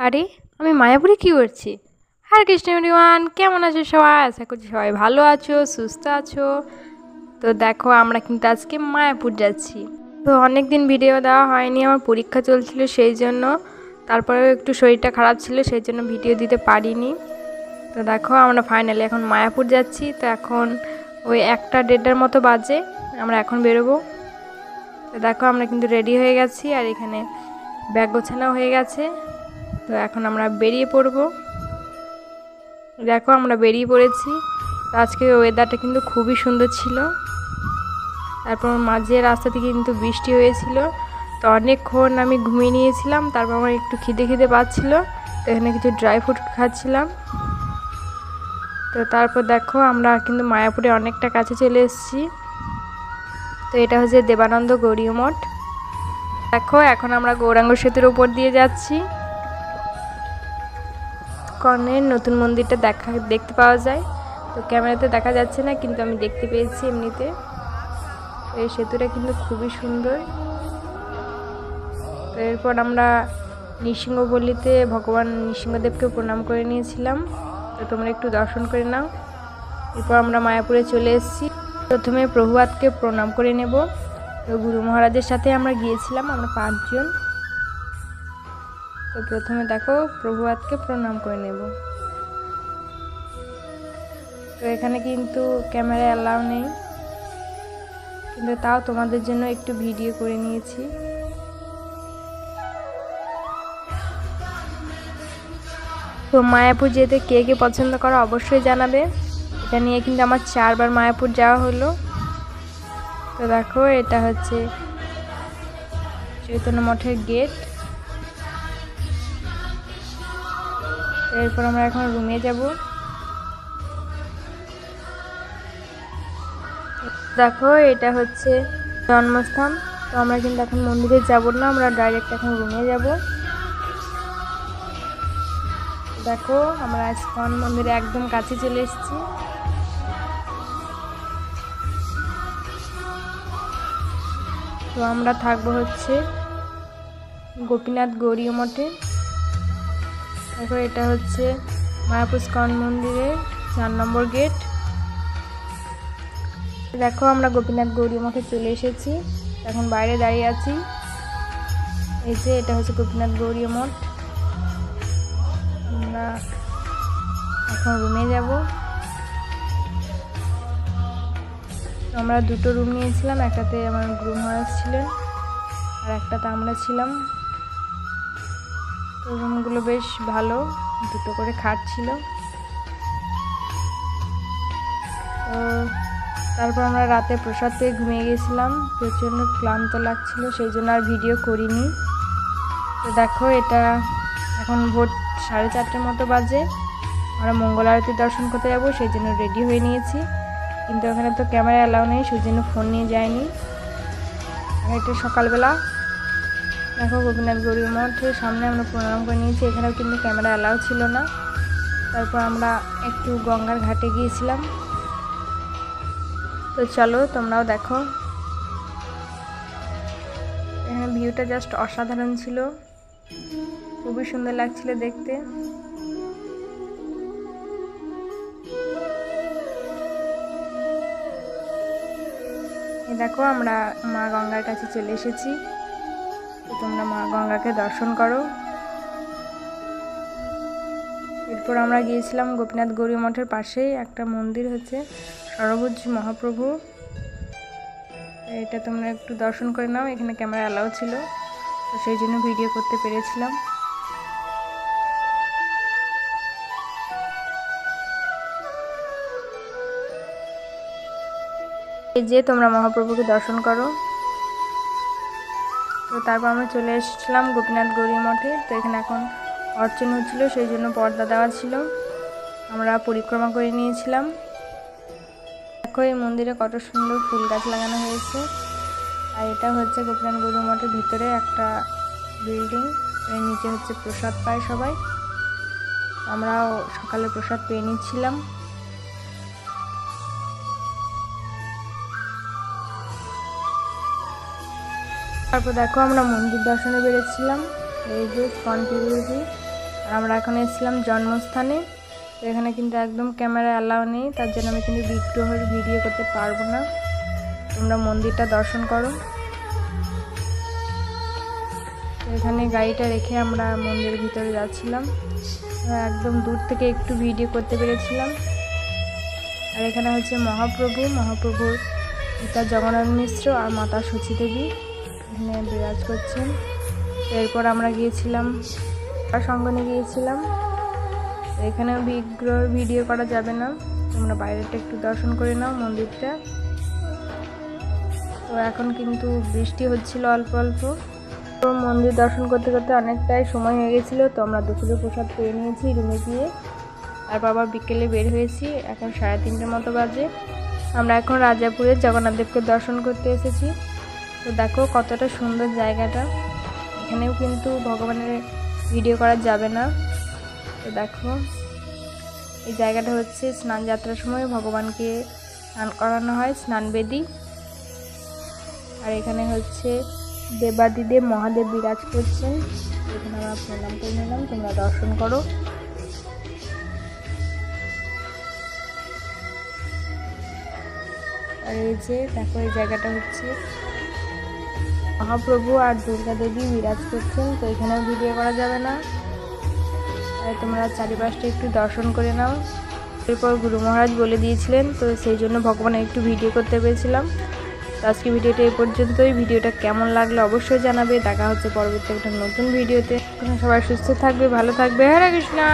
আরে, আমি মায়াপুরে কী করছি? হ্যাঁ কৃষ্ণ এভরিওয়ান কেমন আছো সবাই? আশা করছি সবাই ভালো আছো, সুস্থ আছো। তো দেখো, আমরা কিন্তু আজকে মায়াপুর যাচ্ছি। তো অনেক দিন ভিডিও দেওয়া হয়নি, আমার পরীক্ষা চলছিল সেই জন্য। তারপরেও একটু শরীরটা খারাপ ছিল, সেই জন্য ভিডিও দিতে পারিনি। তো দেখো, আমরা ফাইনালি এখন মায়াপুর যাচ্ছি। তো এখন ওই একটা দেড়টার মতো বাজে, আমরা এখন বেরোবো। তো দেখো, আমরা কিন্তু রেডি হয়ে গেছি, আর এখানে ব্যাগ গোছানো হয়ে গেছে। তো এখন আমরা বেরিয়ে পড়ব। দেখো আমরা বেরিয়ে পড়েছি। তো আজকে ওয়েদারটা কিন্তু খুবই সুন্দর ছিল। তারপর মাঝে রাস্তা থেকে কিন্তু বৃষ্টি হয়েছিল। তো অনেকক্ষণ আমি ঘুমিয়ে নিয়েছিলাম, তারপর আমার একটু খিদে খিদে পাচ্ছিল। তো এখানে কিছু ড্রাই ফ্রুট খাচ্ছিলাম। তো তারপর দেখো আমরা কিন্তু মায়াপুরে অনেকটা কাছে চলে এসেছি। তো এটা হচ্ছে দেবানন্দ গৌরীয় মঠ দেখো এখন আমরা গৌরাঙ্গ সেতুর উপর দিয়ে যাচ্ছি। কর্ণের নতুন মন্দিরটা দেখা, দেখতে পাওয়া যায়। তো ক্যামেরাতে দেখা যাচ্ছে না, কিন্তু আমি দেখতে পেয়েছি এমনিতে। এই সেতুটা কিন্তু খুবই সুন্দর। তো এরপর আমরা নৃসিংহপল্লীতে ভগবান নৃসিংহদেবকে প্রণাম করে নিয়েছিলাম। তো তোমরা একটু দর্শন করে নাও। এরপর আমরা মায়াপুরে চলে এসেছি। প্রথমে প্রভুয়াতকে প্রণাম করে নেব। তো গুরু মহারাজের সাথে আমরা গিয়েছিলাম, আমরা পাঁচজন। তো প্রথমে দেখো প্রভুয়াতকে প্রণাম করে নেব। তো এখানে কিন্তু ক্যামেরা অ্যালাউ নেই। কিন্তু তাও তোমাদের জন্য একটু ভিডিও করে নিয়েছি। তো মায়াপুর যেতে কে কে পছন্দ করো অবশ্যই জানাবে। এটা নিয়ে কিন্তু আমার চারবার মায়াপুর যাওয়া হলো। তো দেখো, এটা হচ্ছে চৈতন্য মঠের গেট এরপর আমরা এখন রুমে যাব। দেখো, এটা হচ্ছে জন্মস্থান। তো আমরা কিন্তু এখন মন্দিরে যাব না, আমরা ডাইরেক্ট এখন রুমে যাব। দেখো, আমরা ইস্কন মন্দিরে একদম কাছে চলে এসেছি। তো আমরা থাকব হচ্ছে গোপীনাথ গৌরীয় মঠে। দেখো এটা হচ্ছে মায়াপুর স্কন মন্দিরের চার নম্বর গেট। দেখো আমরা গোপীনাথ গৌরী মঠে চলে এসেছি। এখন বাইরে দাঁড়িয়ে আছি। এই যে এটা হচ্ছে গোপীনাথ গৌরী মঠ। আমরা এখন রুমে যাব। আমরা দুটো রুম নিয়েছিলাম। একটাতে আমার গ্রুম মহারাজ ছিলেন আর একটাতে আমরা ছিলাম। রুমগুলো বেশ ভালো, দুটো করে খাট ছিল। তো তারপর আমরা রাতে প্রসাদ পেয়ে ঘুমিয়ে গেছিলাম। প্রচণ্ড ক্লান্ত লাগছিল, সেই জন্য আর ভিডিও করিনি। তো দেখো, এটা এখন ভোর সাড়ে চারটের মতো বাজে। আমরা মঙ্গল আরতি দর্শন করতে যাব, সেই জন্য রেডি হয়ে নিয়েছি। কিন্তু ওখানে তো ক্যামেরা অ্যালাউ নেই, সেই জন্য ফোন নিয়ে যায়নি এটা সকালবেলা দেখো গোপীনাথ গৌরী মঠের সামনে আমরা প্রণাম করে নিয়েছি। এখানেও কিন্তু ক্যামেরা অ্যালাউ ছিল না। তারপর আমরা একটু গঙ্গার ঘাটে গিয়েছিলাম। তো চলো, তোমরাও দেখো। এখানে ভিউটা জাস্ট অসাধারণ ছিল। খুবই সুন্দর লাগছিল দেখতে। দেখো, আমরা মা গঙ্গার কাছে চলে এসেছি। তোমরা মা গঙ্গাকে দর্শন করো। এরপর আমরা গিয়েছিলাম গোপীনাথ গৌরী মঠের পাশেই একটা মন্দির হচ্ছে সরভুজ মহাপ্রভু। এটা তোমরা একটু দর্শন করে নাও, এখানে ক্যামেরা অ্যালাউ ছিল, তো সেই জন্য ভিডিও করতে পেরেছিলাম। এই যে তোমরা মহাপ্রভুকে দর্শন করো। তো তারপর আমরা চলে এসেছিলাম গোপীনাথ গৌরী মঠে। তো এখানে এখন অর্চন হচ্ছিল, সেই জন্য পর্দা দেওয়া ছিল। আমরা পরিক্রমা করে নিয়েছিলাম। দেখো, এই মন্দিরে কত সুন্দর ফুল গাছ লাগানো হয়েছে। আর এটা হচ্ছে গোপীনাথ গৌরী মঠের ভিতরে একটা বিল্ডিং। এর নিচে হচ্ছে প্রসাদ পায় সবাই। আমরাও সকালে প্রসাদ পেয়ে নিচ্ছিলাম। তারপর দেখো আমরা মন্দির দর্শনে বেরোচ্ছিলাম, এই যে কন্টিনিউটি আর আমরা এখন এসেছিলাম জন্মস্থানে। তো এখানে কিন্তু একদম ক্যামেরা অ্যালাউ নেই, তার জন্য আমি কিন্তু বিগ্রহের ভিডিও করতে পারব না। তোমরা মন্দিরটা দর্শন করো। এখানে গাড়িটা রেখে আমরা মন্দিরের ভিতরে যাচ্ছিলাম। একদম দূর থেকে একটু ভিডিও করতে পেরেছিলাম। আর এখানে হচ্ছে মহাপ্রভু। মহাপ্রভুর পিতা জগন্নাথ মিশ্র আর মাতা সচী দেবী এখানে বিরাজ করছেন। এরপর আমরা গিয়েছিলাম আর সঙ্গনে গিয়েছিলাম। এখানেও বিগ্রহ ভিডিও করা যাবে না। তোমরা বাইরেটা একটু দর্শন করে নাও মন্দিরটা। তো এখন কিন্তু বৃষ্টি হচ্ছিল অল্প অল্প। তো মন্দির দর্শন করতে করতে অনেকটাই সময় হয়ে গেছিল। তো আমরা দুপুরে প্রসাদ পেয়ে নিয়েছি রুমে গিয়ে। তারপর বাবা বিকেলে বের হয়েছি, এখন সাড়ে তিনটের মতো বাজে। আমরা এখন রাজাপুরে জগন্নাথ দেবকে দর্শন করতে এসেছি। তো দেখো কতটা সুন্দর জায়গাটা। এখানেও কিন্তু ভগবানের ভিডিও করা যাবে না। তো দেখো, এই জায়গাটা হচ্ছে স্নান যাত্রার সময় ভগবানকে স্নান করানো হয় স্নান বেদি আর এখানে হচ্ছে দেবাদিদেব মহাদেব বিরাজ করছেন। এখানে আমরা প্রণাম করে নিলাম, তোমরা দর্শন করো। আর এই যে দেখো, এই জায়গাটা হচ্ছে মহাপ্রভু আর দুর্গা দেবী বিরাজ করছেন, তো এখানেও ভিডিও করা যাবে না। তাই তোমরা চারিপাশটা একটু দর্শন করে নাও। এরপর গুরু মহারাজ বলে দিয়েছিলেন, তো সেই জন্য ভগবানের একটু ভিডিও করতে পেরেছিলাম। তো আজকে ভিডিওটা এই পর্যন্তই। ভিডিওটা কেমন লাগল অবশ্যই জানাবে। দেখা হচ্ছে পরবর্তী একটা নতুন ভিডিওতে। সবাই সুস্থ থাকবে, ভালো থাকবে। হরে কৃষ্ণা!